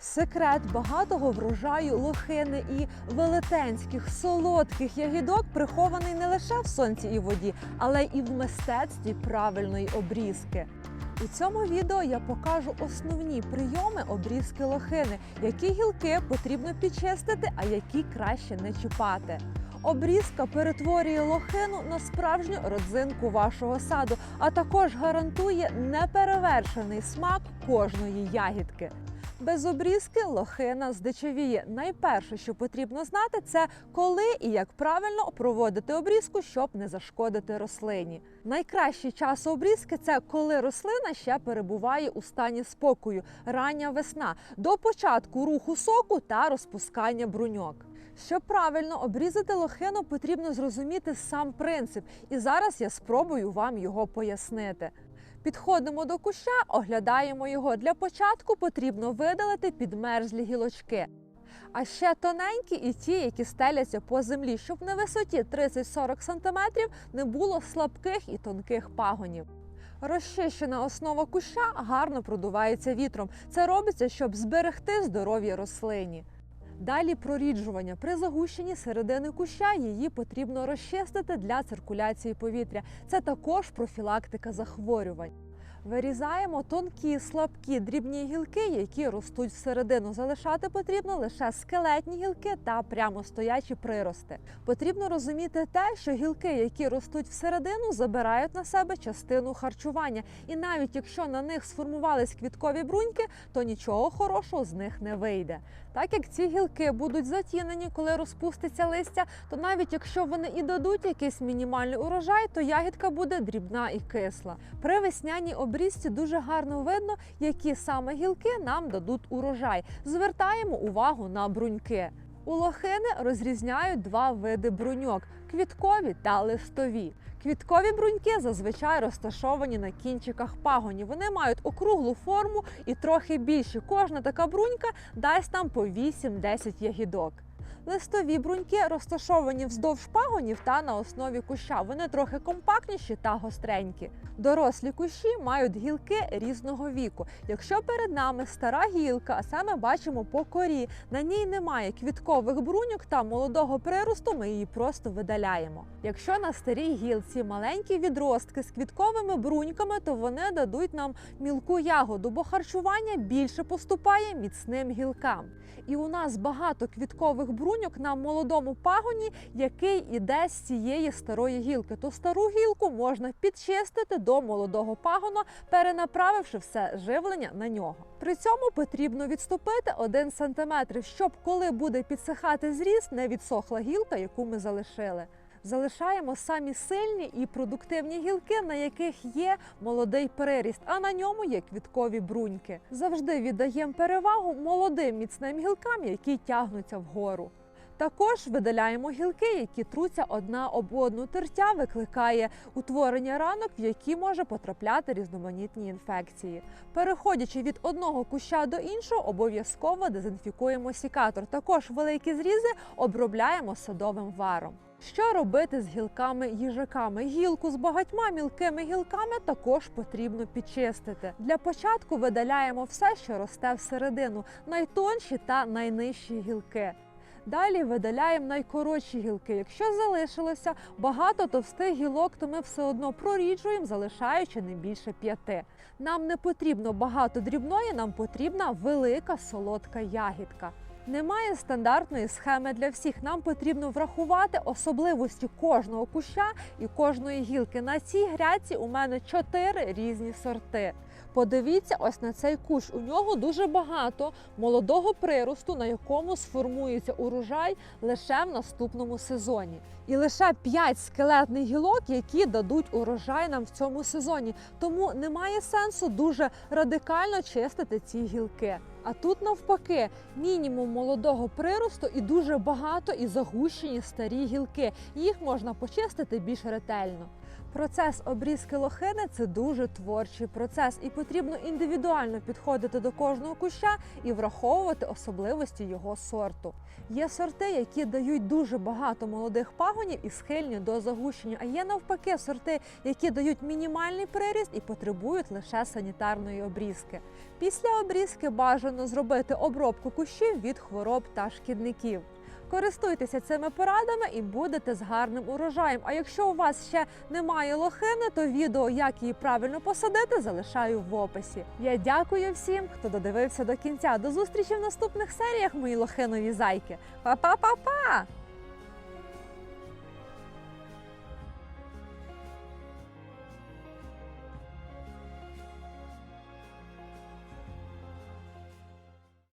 Секрет багатого врожаю лохини і велетенських солодких ягідок прихований не лише в сонці і воді, але і в мистецтві правильної обрізки. У цьому відео я покажу основні прийоми обрізки лохини, які гілки потрібно підчистити, а які краще не чіпати. Обрізка перетворює лохину на справжню родзинку вашого саду, а також гарантує неперевершений смак кожної ягідки. Без обрізки лохина здичавіє. Найперше, що потрібно знати, це коли і як правильно проводити обрізку, щоб не зашкодити рослині. Найкращий час обрізки це коли рослина ще перебуває у стані спокою, рання весна, до початку руху соку та розпускання бруньок. Щоб правильно обрізати лохину, потрібно зрозуміти сам принцип, і зараз я спробую вам його пояснити. Підходимо до куща, оглядаємо його. Для початку потрібно видалити підмерзлі гілочки. А ще тоненькі і ті, які стеляться по землі, щоб на висоті 30-40 см не було слабких і тонких пагонів. Розчищена основа куща гарно продувається вітром. Це робиться, щоб зберегти здоров'я рослині. Далі проріджування. При загущенні середини куща її потрібно розчистити для циркуляції повітря. Це також профілактика захворювань. Вирізаємо тонкі, слабкі, дрібні гілки, які ростуть всередину. Залишати потрібно лише скелетні гілки та прямостоячі прирости. Потрібно розуміти те, що гілки, які ростуть всередину, забирають на себе частину харчування, і навіть якщо на них сформувались квіткові бруньки, то нічого хорошого з них не вийде. Так як ці гілки будуть затінені, коли розпуститься листя, то навіть якщо вони і дадуть якийсь мінімальний урожай, то ягідка буде дрібна і кисла. При весняній обрізці дуже гарно видно, які саме гілки нам дадуть урожай. Звертаємо увагу на бруньки. У лохини розрізняють два види бруньок квіткові та листові. Квіткові бруньки зазвичай розташовані на кінчиках пагонів. Вони мають округлу форму і трохи більші. Кожна така брунька дасть нам по 8-10 ягідок. Листові бруньки розташовані вздовж пагонів та на основі куща. Вони трохи компактніші та гостренькі. Дорослі кущі мають гілки різного віку. Якщо перед нами стара гілка, а саме бачимо по корі, на ній немає квіткових бруньок та молодого приросту, ми її просто видаляємо. Якщо на старій гілці маленькі відростки з квітковими бруньками, то вони дадуть нам мілку ягоду, бо харчування більше поступає міцним гілкам. І у нас багато квіткових бруньок на молодому пагоні, який іде з цієї старої гілки. То стару гілку можна підчистити до молодого пагона, перенаправивши все живлення на нього. При цьому потрібно відступити 1 см, щоб коли буде підсихати зріст, не відсохла гілка, яку ми залишили. Залишаємо самі сильні і продуктивні гілки, на яких є молодий приріст, а на ньому є квіткові бруньки. Завжди віддаємо перевагу молодим міцним гілкам, які тягнуться вгору. Також видаляємо гілки, які труться одна об одну. Тертя викликає утворення ранок, в які може потрапляти різноманітні інфекції. Переходячи від одного куща до іншого, обов'язково дезінфікуємо сікатор. Також великі зрізи обробляємо садовим варом. Що робити з гілками їжаками? Гілку з багатьма мілкими гілками також потрібно підчистити. Для початку видаляємо все, що росте всередину, найтонші та найнижчі гілки. Далі видаляємо найкоротші гілки. Якщо залишилося багато товстих гілок, то ми все одно проріджуємо, залишаючи не більше п'яти. Нам не потрібно багато дрібної, нам потрібна велика солодка ягідка. Немає стандартної схеми для всіх. Нам потрібно врахувати особливості кожного куща і кожної гілки. На цій грядці у мене чотири різні сорти. Подивіться ось на цей кущ. У нього дуже багато молодого приросту, на якому сформується урожай лише в наступному сезоні. І лише 5 скелетних гілок, які дадуть урожай нам в цьому сезоні. Тому немає сенсу дуже радикально чистити ці гілки. А тут навпаки, мінімум молодого приросту і дуже багато і загущені старі гілки. Їх можна почистити більш ретельно. Процес обрізки лохини це дуже творчий процес, і потрібно індивідуально підходити до кожного куща і враховувати особливості його сорту. Є сорти, які дають дуже багато молодих пагонів і схильні до загущення. А є навпаки сорти, які дають мінімальний приріст і потребують лише санітарної обрізки. Після обрізки бажано зробити обробку кущів від хвороб та шкідників. Користуйтеся цими порадами і будете з гарним урожаєм. А якщо у вас ще немає лохини, то відео, як її правильно посадити, залишаю в описі. Я дякую всім, хто додивився до кінця. До зустрічі в наступних серіях, мої лохинові зайки. Па-па-па-па!